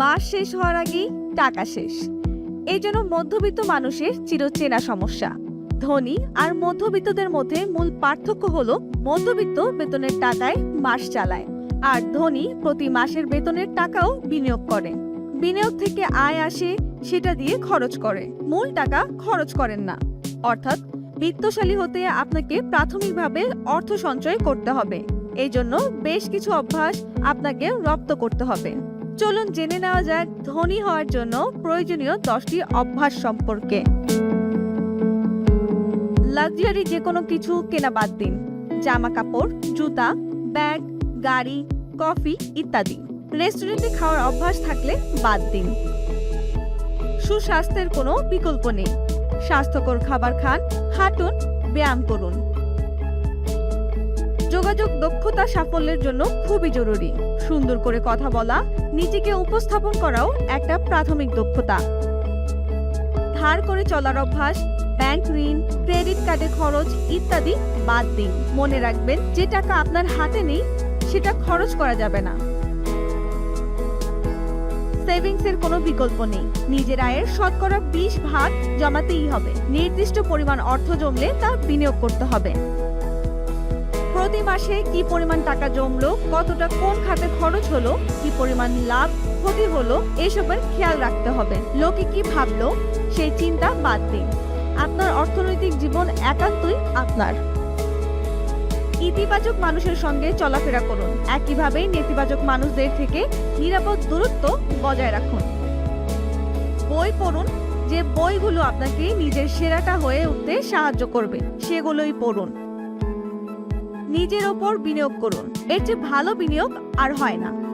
মাস শেষ হওয়ার আগেই টাকা শেষ। এই জন্য মধ্যবিত্ত মানুষের চিরচেনা সমস্যা। ধনী আর মধ্যবিত্তদের মধ্যে মূল পার্থক্য হলো মধ্যবিত্ত বেতনের টাকায় মাস চালায়, আর ধনী প্রতি মাসের বেতনের টাকাও বিনিয়োগ করে। বিনিয়োগ থেকে আয় আসে, সেটা দিয়ে খরচ করে। মূল টাকা খরচ করেন না। অর্থাৎ বিত্তশালী হতে আপনাকে প্রাথমিকভাবে অর্থ সঞ্চয় করতে হবে। এই জন্য বেশ কিছু অভ্যাস আপনাকে রপ্ত করতে হবে। চলুন জেনে নেওয়া যাক ধনী হওয়ার জন্য প্রয়োজনীয় দশটি অভ্যাস সম্পর্কে। লাক্সারি যে কোনো কিছু কেনা বাদ দিন। জামা কাপড় জুতা, ব্যাগ, গাড়ি, কফি ইত্যাদি। রেস্টুরেন্টে খাওয়ার অভ্যাস থাকলে বাদ দিন। সুস্বাস্থ্যের কোনো বিকল্প নেই। স্বাস্থ্যকর খাবার খান, হাঁটুন, ব্যায়াম করুন। যোগাযোগ দক্ষতা সাফল্যের জন্য খুবই জরুরি। সুন্দর করে কথা বলা, নিজেকে উপস্থাপন করাও একটা প্রাথমিক দক্ষতা। ধার করে চলার অভ্যাস, ব্যাংক ঋণ, ক্রেডিট কার্ডের খরচ ইত্যাদি বাদ দিন। মনে রাখবেন, যে টাকা আপনার হাতে নেই, সেটা খরচ করা যাবে না। সেভিংস এর কোনো বিকল্প নেই। নিজের আয়ের শতকরা বিশ ভাগ জমাতেই হবে। নির্দিষ্ট পরিমাণ অর্থ জমলে তা বিনিয়োগ করতে হবে। প্রতি মাসে কি পরিমাণ টাকা জমলো, কতটা কোন খাতে খরচ হলো, কি পরিমাণ লাভ, ক্ষতি হলো, এসবের খেয়াল রাখতে হবে। লোকে কি ভাবলো, সেই চিন্তা বাদ দিন। আপনার অর্থনৈতিক জীবন একান্তই আপনার। ইতিবাচক মানুষের সঙ্গে চলাফেরা করুন। একইভাবে নেতিবাচক মানুষদের থেকে নিরাপদ দূরত্ব বজায় রাখুন। বই পড়ুন, যে বইগুলো আপনাকে নিজের সেরাটা হয়ে উঠতে সাহায্য করবে, সেগুলোই পড়ুন। নিজের ওপর বিনিয়োগ করুন। এর চেয়ে ভালো বিনিয়োগ আর হয় না।